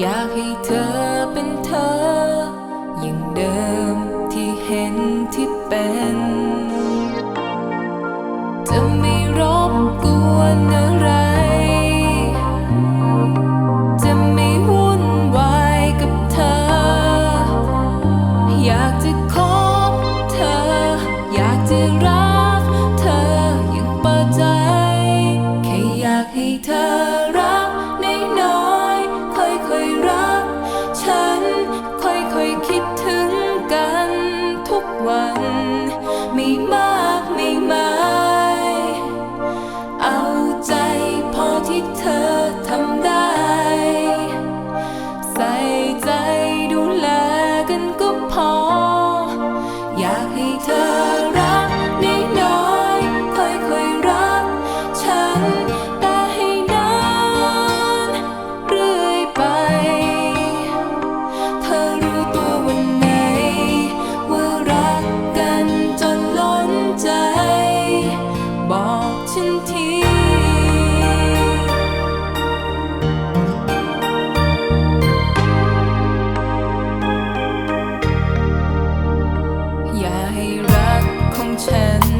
อยากให้เธอเป็นเธอ อย่างเดิมที่เห็นที่เป็น จะไม่รบกวนอะไร จะไม่วุ่นวายกับเธอ อยากจะคบเธอ อยากจะรักเธออย่างเปิดใจ แค่อยากให้เธอ ทุ รัก